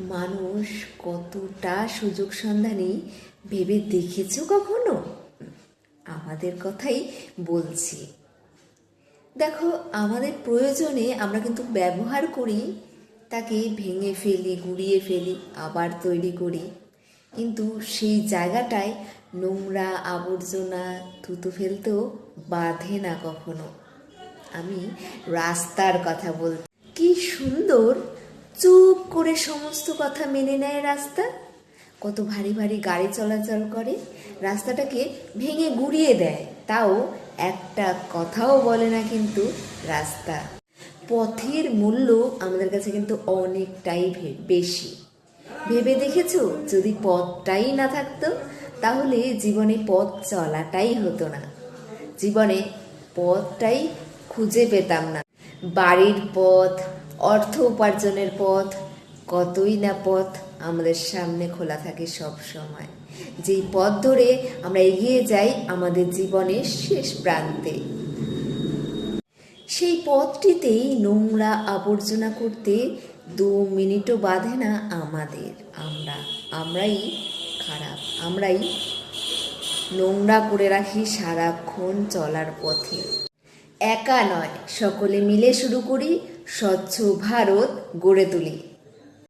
মানুষ কতটা সুযোগ সন্ধানী ভেবে দেখেছ কখনো? আমাদের কথাই বলছি। দেখো, আমাদের প্রয়োজনে আমরা কিন্তু ব্যবহার করি, তাকে ভেঙে ফেলি, গুড়িয়ে ফেলি, আবার তৈরি করি। কিন্তু সেই জায়গাটায় নোংরা আবর্জনা, থুতু ফেলতেও বাধে না কখনো। আমি রাস্তার কথা বল কি সুন্দর চুপ করে সমস্ত কথা মেনে নেয় রাস্তা। কত ভারী ভারী গাড়ি চলাচল করে, রাস্তাটাকে ভেঙে গুড়িয়ে দেয়। তাও একটা কথাও বলে না কিন্তু রাস্তা। পথের মূল্য আমাদের কাছে কিন্তু অনেকটাই বেশি। ভেবে দেখেছ? যদি পথটাই না থাকতো, তাহলে জীবনে পথ চলাটাই হতো না। জীবনে পথটাই খুঁজে পেতাম না। বাড়ির পথ, অর্থ উপার্জনের পথ কতই না পথ আমাদের সামনে খোলা থাকে সব সময়। যেই পথ ধরে আমরা এগিয়ে যাই আমাদের জীবনের শেষ প্রান্তে। সেই পথটিতেই নোংরা আবর্জনা করতে দু মিনিটও বাধে না আমাদের। আমরা, আমরাই খারাপ, আমরাই নোংরা করে রাখি সারাক্ষণ চলার পথে। একা নয়, সকলে মিলে শুরু করি স্বচ্ছ ভারত গড়ে তুলি।